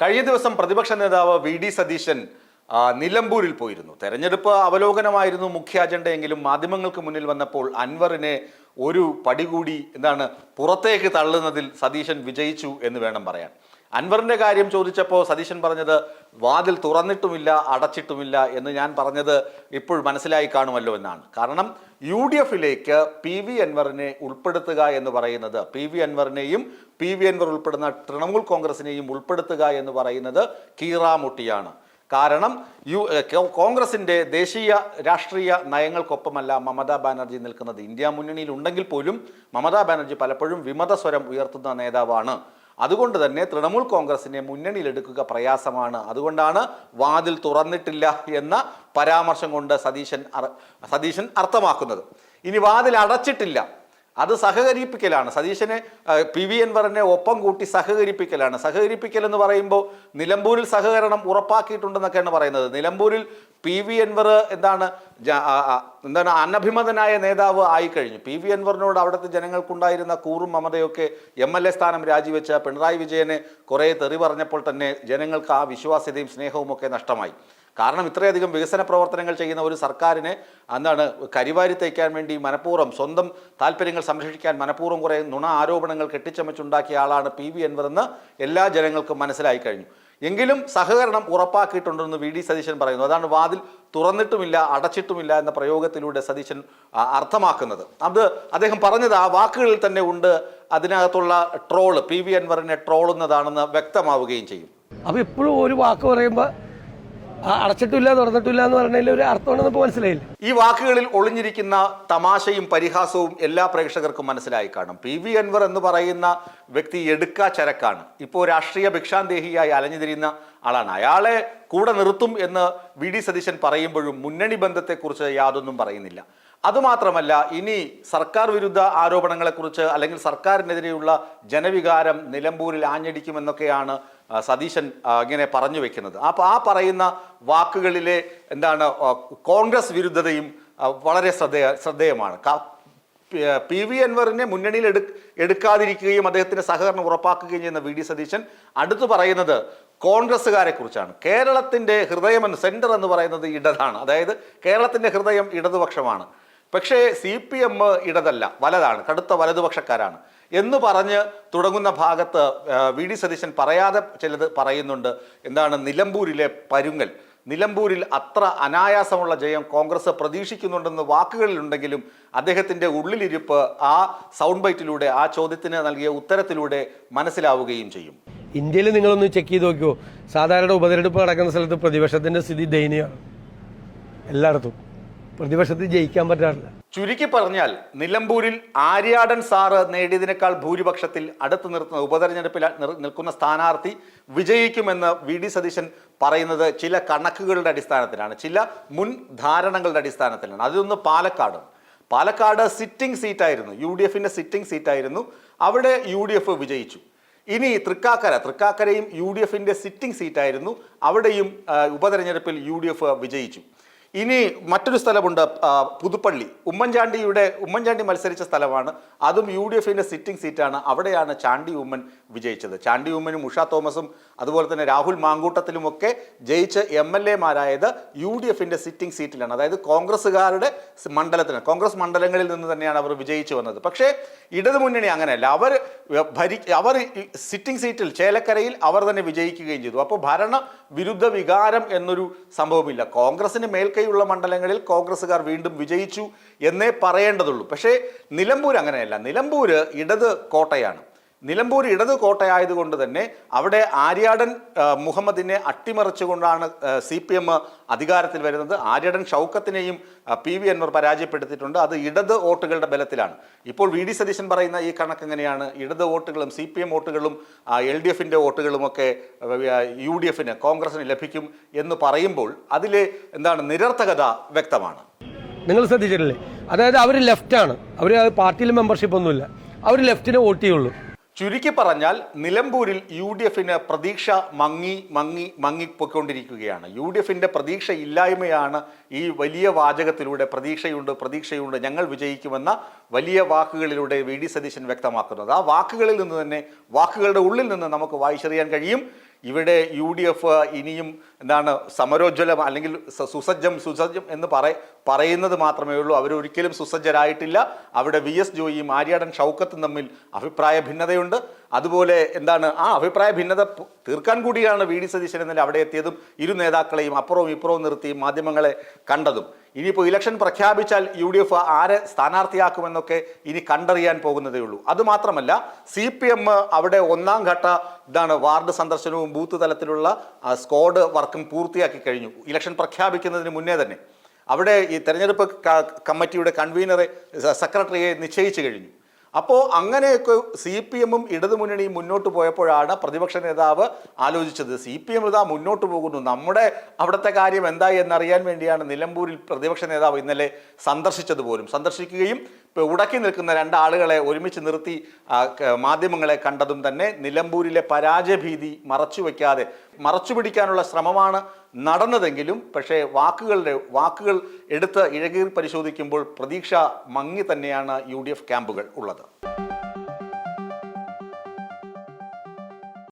കഴിഞ്ഞ ദിവസം പ്രതിപക്ഷ നേതാവ് വി ഡി സതീശൻ നിലമ്പൂരിൽ പോയിരുന്നു. തെരഞ്ഞെടുപ്പ് അവലോകനമായിരുന്നു മുഖ്യ അജണ്ടയെങ്കിലും മാധ്യമങ്ങൾക്ക് മുന്നിൽ വന്നപ്പോൾ അൻവറിനെ ഒരു പടികൂടി എന്താണ് പുറത്തേക്ക് തള്ളുന്നതിൽ സതീശൻ വിജയിച്ചു എന്ന് വേണം പറയാൻ. അൻവറിന്റെ കാര്യം ചോദിച്ചപ്പോൾ സതീശൻ പറഞ്ഞത് വാതിൽ തുറന്നിട്ടുമില്ല അടച്ചിട്ടുമില്ല എന്ന് ഞാൻ പറഞ്ഞത് ഇപ്പോൾ മനസ്സിലായി കാണുമല്ലോ എന്നാണ്. കാരണം യു ഡി എഫിലേക്ക് പി വി അൻവറിനെ ഉൾപ്പെടുത്തുക എന്ന് പറയുന്നത് പി വി അൻവറിനെയും പി വി അൻവർ ഉൾപ്പെടുന്ന തൃണമൂൽ കോൺഗ്രസിനെയും ഉൾപ്പെടുത്തുക എന്ന് പറയുന്നത് കീറാമുട്ടിയാണ്. കാരണം യു കോൺഗ്രസിന്റെ ദേശീയ രാഷ്ട്രീയ നയങ്ങൾക്കൊപ്പമല്ല മമതാ ബാനർജി നിൽക്കുന്നത്. ഇന്ത്യ മുന്നണിയിൽ ഉണ്ടെങ്കിൽ പോലും മമതാ ബാനർജി പലപ്പോഴും വിമത സ്വരം ഉയർത്തുന്ന നേതാവാണ്. അതുകൊണ്ട് തന്നെ തൃണമൂൽ കോൺഗ്രസിനെ മുന്നണിയിലെടുക്കുക പ്രയാസമാണ്. അതുകൊണ്ടാണ് വാതിൽ തുറന്നിട്ടില്ല എന്ന പരാമർശം കൊണ്ട് സതീശൻ സതീശൻ അർത്ഥമാക്കുന്നത്. ഇനി വാതിൽ അടച്ചിട്ടില്ല. അത് സഹകരിപ്പിക്കലാണ്. സതീശനെ പി വി എൻവറിനെ ഒപ്പം കൂട്ടി സഹകരിപ്പിക്കലാണ്. സഹകരിപ്പിക്കൽ എന്ന് പറയുമ്പോൾ നിലമ്പൂരിൽ സഹകരണം ഉറപ്പാക്കിയിട്ടുണ്ടെന്നൊക്കെയാണ് പറയുന്നത്. നിലമ്പൂരിൽ പി വി എൻവർ എന്താണ് എന്താണ് അനഭിമതനായ നേതാവ് ആയിക്കഴിഞ്ഞു. പി വി എൻവറിനോട് അവിടുത്തെ ജനങ്ങൾക്കുണ്ടായിരുന്ന കൂറും മമതയൊക്കെ എം എൽ എ സ്ഥാനം രാജിവെച്ച പിണറായി വിജയനെ കുറേ തെറി പറഞ്ഞപ്പോൾ തന്നെ ജനങ്ങൾക്ക് ആ വിശ്വാസ്യതയും സ്നേഹവും ഒക്കെ നഷ്ടമായി. കാരണം ഇത്രയധികം വികസന പ്രവർത്തനങ്ങൾ ചെയ്യുന്ന ഒരു സർക്കാരിനെ എന്താണ് കരിവാരി തയ്ക്കാൻ വേണ്ടി മനഃപൂർവം സ്വന്തം താല്പര്യങ്ങൾ സംരക്ഷിക്കാൻ മനഃപൂർവം കുറേ നുണ ആരോപണങ്ങൾ കെട്ടിച്ചമച്ചുണ്ടാക്കിയ ആളാണ് പി വി എന്ന് എല്ലാ ജനങ്ങൾക്കും മനസ്സിലായി കഴിഞ്ഞു. എങ്കിലും സഹകരണം ഉറപ്പാക്കിയിട്ടുണ്ടെന്ന് വി ഡി സതീശൻ പറയുന്നു. അതാണ് വാതിൽ തുറന്നിട്ടുമില്ല അടച്ചിട്ടുമില്ല എന്ന പ്രയോഗത്തിലൂടെ സതീശൻ അർത്ഥമാക്കുന്നത്. അത് അദ്ദേഹം പറഞ്ഞത് ആ വാക്കുകളിൽ തന്നെ ഉണ്ട്. അതിനകത്തുള്ള ട്രോൾ പി വി അൻവറിനെ ട്രോളുന്നതാണെന്ന് വ്യക്തമാവുകയും ചെയ്യും. അപ്പോൾ ഇപ്പോഴും ഒരു വാക്ക് പറയുമ്പോൾ അടച്ചിട്ടില്ല തുറന്നിട്ടില്ല എന്ന് പറഞ്ഞതിൽ ഒരു അർത്ഥമാണെന്ന് ഇപ്പോൾ മനസ്സിലായില്ല? ഈ വാക്കുകളിൽ ഒളിഞ്ഞിരിക്കുന്ന തമാശയും പരിഹാസവും എല്ലാ പ്രേക്ഷകർക്കും മനസ്സിലായി കാണും. പി വി അൻവർ എന്ന് പറയുന്ന വ്യക്തി എടുക്ക ചരക്കാണ്. ഇപ്പോൾ രാഷ്ട്രീയ ഭിക്ഷാന്തേഹിയായി അലഞ്ഞുതിരിയുന്ന ആളാണ്. അയാളെ കൂടെ നിർത്തും എന്ന് വി ഡി സതീശൻ പറയുമ്പോഴും മുന്നണി ബന്ധത്തെക്കുറിച്ച് യാതൊന്നും പറയുന്നില്ല. അതുമാത്രമല്ല ഇനി സർക്കാർ വിരുദ്ധ ആരോപണങ്ങളെക്കുറിച്ച് അല്ലെങ്കിൽ സർക്കാരിനെതിരെയുള്ള ജനവികാരം നിലമ്പൂരിൽ ആഞ്ഞടിക്കുമെന്നൊക്കെയാണ് സതീശൻ ഇങ്ങനെ പറഞ്ഞു വെക്കുന്നത്. അപ്പോൾ ആ പറയുന്ന വാക്കുകളിലെ എന്താണ് കോൺഗ്രസ് വിരുദ്ധതയും വളരെ ശ്രദ്ധേയ ശ്രദ്ധേയമാണ്. പി- വി അൻവറിനെ മുന്നണിയിൽ എടു എടുക്കാതിരിക്കുകയും അദ്ദേഹത്തിന്റെ സഹകരണം ഉറപ്പാക്കുകയും ചെയ്യുന്ന വി ഡി സതീശൻ അടുത്തു പറയുന്നത് കോൺഗ്രസ്സുകാരെ കുറിച്ചാണ് കേരളത്തിന്റെ ഹൃദയം സെന്റർ എന്ന് പറയുന്നത് ഇടതാണ്. അതായത് കേരളത്തിന്റെ ഹൃദയം ഇടതുപക്ഷമാണ്. പക്ഷേ സി പി എം ഇടതല്ല വലതാണ് കടുത്ത വലതുപക്ഷക്കാരാണ്. എന്ന് പറഞ്ഞ് തുടങ്ങുന്ന ഭാഗത്ത് വി ഡി സതീശൻ പറയാതെ ചിലത് പറയുന്നുണ്ട്. എന്താണ് നിലമ്പൂരിലെ പരുങ്ങൽ? നിലമ്പൂരിൽ അത്ര അനായാസമുള്ള ജയം കോൺഗ്രസ് പ്രതീക്ഷിക്കുന്നുണ്ടെന്ന് വാക്കുകളിലുണ്ടെങ്കിലും അദ്ദേഹത്തിന്റെ ഉള്ളിലിരിപ്പ് ആ സൗണ്ട് ബൈറ്റിലൂടെ ആ ചോദ്യത്തിന് നൽകിയ ഉത്തരത്തിലൂടെ മനസ്സിലാവുകയും ചെയ്യും. ഇന്ത്യയിൽ നിങ്ങളൊന്ന് ചെക്ക് ചെയ്ത് നോക്കിയോ? സാധാരണ ഉപതെരഞ്ഞെടുപ്പ് നടക്കുന്ന സ്ഥലത്ത് പ്രതിപക്ഷത്തിന്റെ സ്ഥിതി ദയനീയമാണ്. എല്ലായിടത്തും. പ്രതിപക്ഷത്തിൽ ജയിക്കാൻ പറ്റാറില്ല. ചുരുക്കി പറഞ്ഞാൽ നിലമ്പൂരിൽ ആര്യാടൻ സാറ് നേടിയതിനേക്കാൾ ഭൂരിപക്ഷത്തിൽ അടുത്ത് നിർത്തുന്ന ഉപതെരഞ്ഞെടുപ്പിൽ നിൽക്കുന്ന സ്ഥാനാർത്ഥി വിജയിക്കുമെന്ന് വി ഡി സതീശൻ പറയുന്നത് ചില കണക്കുകളുടെ അടിസ്ഥാനത്തിലാണ്. ചില മുൻ ധാരണകളുടെ അടിസ്ഥാനത്തിലാണ്. അതിലൊന്ന് പാലക്കാട്. പാലക്കാട് സിറ്റിംഗ് സീറ്റായിരുന്നു. യു ഡി എഫിന്റെ സിറ്റിംഗ് സീറ്റായിരുന്നു. അവിടെ യു ഡി എഫ് വിജയിച്ചു. ഇനി തൃക്കാക്കര. തൃക്കാക്കരയും യു ഡി എഫിന്റെ സിറ്റിംഗ് സീറ്റായിരുന്നു. അവിടെയും ഉപതെരഞ്ഞെടുപ്പിൽ യു ഡി എഫ് വിജയിച്ചു. ഇനി മറ്റൊരു സ്ഥലമുണ്ട് പുതുപ്പള്ളി. ഉമ്മൻചാണ്ടിയുടെ ഉമ്മൻചാണ്ടി മത്സരിച്ച സ്ഥലമാണ്. അതും യു ഡി എഫിന്റെ സിറ്റിംഗ് സീറ്റാണ് അവിടെയാണ് ചാണ്ടി ഉമ്മൻ വിജയിച്ചത്. ചാണ്ടി ഉമ്മനും ഉഷ തോമസും അതുപോലെ തന്നെ രാഹുൽ മാങ്കൂട്ടത്തിലുമൊക്കെ ജയിച്ച് എം എൽ എമാരായത് യു ഡി എഫിന്റെ സിറ്റിംഗ് സീറ്റിലാണ് അതായത് കോൺഗ്രസ്സുകാരുടെ മണ്ഡലത്തിന് കോൺഗ്രസ് മണ്ഡലങ്ങളിൽ നിന്ന് തന്നെയാണ് അവർ വിജയിച്ചു വന്നത്. പക്ഷേ ഇടതുമുന്നണി അങ്ങനെയല്ല. അവർ ഭരി അവർ സിറ്റിംഗ് സീറ്റിൽ ചേലക്കരയിൽ അവർ തന്നെ വിജയിക്കുകയും ചെയ്തു. അപ്പോൾ ഭരണ വിരുദ്ധ വികാരം എന്നൊരു സംഭവമില്ല. കോൺഗ്രസിന് മേൽക്കൈയുള്ള മണ്ഡലങ്ങളിൽ കോൺഗ്രസ്സുകാർ വീണ്ടും വിജയിച്ചു എന്നേ പറയേണ്ടതുള്ളൂ. പക്ഷേ നിലമ്പൂർ അങ്ങനെയല്ല. നിലമ്പൂർ ഇടത് കോട്ടയാണ്. നിലമ്പൂർ ഇടത് കോട്ടയായതുകൊണ്ട് തന്നെ അവിടെ ആര്യാടൻ മുഹമ്മദിനെ അട്ടിമറിച്ചുകൊണ്ടാണ് സി പി എം അധികാരത്തിൽ വരുന്നത്. ആര്യാടൻ ഷൗക്കത്തിനെയും പി വി അൻവർ പരാജയപ്പെടുത്തിയിട്ടുണ്ട്. അത് ഇടത് വോട്ടുകളുടെ ബലത്തിലാണ്. ഇപ്പോൾ വി ഡി സതീശൻ പറയുന്ന ഈ കണക്ക് എങ്ങനെയാണ്? ഇടത് വോട്ടുകളും സി പി എം വോട്ടുകളും എൽ ഡി എഫിന്റെ വോട്ടുകളുമൊക്കെ യു ഡി എഫിന് കോൺഗ്രസിന് ലഭിക്കും എന്ന് പറയുമ്പോൾ അതിൽ എന്താണ് നിരർത്ഥകത വ്യക്തമാണ്. നിങ്ങൾ ശ്രദ്ധിച്ചിട്ടില്ലേ? അതായത് അവർ ലെഫ്റ്റാണ്. അവർ പാർട്ടിയിൽ മെമ്പർഷിപ്പ് ഒന്നുമില്ല. അവർ ലെഫ്റ്റിനെ വോട്ട് ചെയ്യുള്ളൂ. ചുരുക്കി പറഞ്ഞാൽ നിലമ്പൂരിൽ യു ഡി എഫിന് പ്രതീക്ഷ മങ്ങി മങ്ങി മങ്ങിപ്പോയിക്കൊണ്ടിരിക്കുകയാണ്. യു ഡി എഫിന്റെ പ്രതീക്ഷ ഇല്ലായ്മയാണ് ഈ വലിയ വാചകത്തിലൂടെ പ്രതീക്ഷയുണ്ട് പ്രതീക്ഷയുണ്ട് ഞങ്ങൾ വിജയിക്കുമെന്ന വലിയ വാക്കുകളിലൂടെ വി ഡി സതീശൻ വ്യക്തമാക്കുന്നത്. ആ വാക്കുകളിൽ നിന്ന് തന്നെ വാക്കുകളുടെ ഉള്ളിൽ നിന്ന് നമുക്ക് വായിച്ചറിയാൻ കഴിയും. ഇവിടെ യു ഡി എഫ് ഇനിയും എന്താണ് സമരോജ്വലം അല്ലെങ്കിൽ സുസജ്ജം സുസജ്ജം എന്ന് പറ പറയുന്നത് മാത്രമേ ഉള്ളൂ. അവരൊരിക്കലും സുസജ്ജരായിട്ടില്ല. അവിടെ വി എസ് ജോയിയും ആര്യാടൻ ഷൗക്കത്തും തമ്മിൽ അഭിപ്രായ ഭിന്നതയുണ്ട്. അതുപോലെ എന്താണ് ആ അഭിപ്രായ ഭിന്നത തീർക്കാൻ കൂടിയാണ് വി ഡി സതീശൻ എന്നാൽ അവിടെ എത്തിയതും ഇരു നേതാക്കളെയും അപ്പുറവും ഇപ്പുറവും നിർത്തി മാധ്യമങ്ങളെ കണ്ടതും. ഇനിയിപ്പോൾ ഇലക്ഷൻ പ്രഖ്യാപിച്ചാൽ യു ഡി എഫ് ആരെ സ്ഥാനാർത്ഥിയാക്കുമെന്നൊക്കെ ഇനി കണ്ടറിയാൻ പോകുന്നതേ ഉള്ളൂ. അതുമാത്രമല്ല സി പി എം അവിടെ ഒന്നാം ഘട്ട ഇതാണ് വാർഡ് സന്ദർശനവും ബൂത്ത് തലത്തിലുള്ള സ്ക്വാഡ് വർക്കും പൂർത്തിയാക്കി കഴിഞ്ഞു. ഇലക്ഷൻ പ്രഖ്യാപിക്കുന്നതിന് മുന്നേ തന്നെ. അവിടെ ഈ തെരഞ്ഞെടുപ്പ് കമ്മിറ്റിയുടെ കൺവീനറെ സെക്രട്ടറിയെ നിശ്ചയിച്ചു കഴിഞ്ഞു. അപ്പോൾ അങ്ങനെയൊക്കെ സി പി എമ്മും ഇടതുമുന്നണിയും മുന്നോട്ട് പോയപ്പോഴാണ് പ്രതിപക്ഷ നേതാവ് ആലോചിച്ചത്. സി പി എം ഇതാ മുന്നോട്ട് പോകുന്നു. നമ്മുടെ അവിടുത്തെ കാര്യം എന്തായി എന്നറിയാൻ വേണ്ടിയാണ് നിലമ്പൂരിൽ പ്രതിപക്ഷ നേതാവ് ഇന്നലെ സന്ദർശിച്ചത് പോലും സന്ദർശിക്കുകയും ഉടക്കി നിൽക്കുന്ന രണ്ടാളുകളെ ഒരുമിച്ച് നിർത്തി മാധ്യമങ്ങളെ കണ്ടതും തന്നെ നിലമ്പൂരിലെ പരാജയഭീതി മറച്ചു വയ്ക്കാതെ മറച്ചു പിടിക്കാനുള്ള ശ്രമമാണ് നടന്നതെങ്കിലും പക്ഷേ വാക്കുകളുടെ വാക്കുകൾ എടുത്ത് ഇഴകീർ പരിശോധിക്കുമ്പോൾ പ്രതീക്ഷ മങ്ങി തന്നെയാണ് യു ക്യാമ്പുകൾ ഉള്ളത്.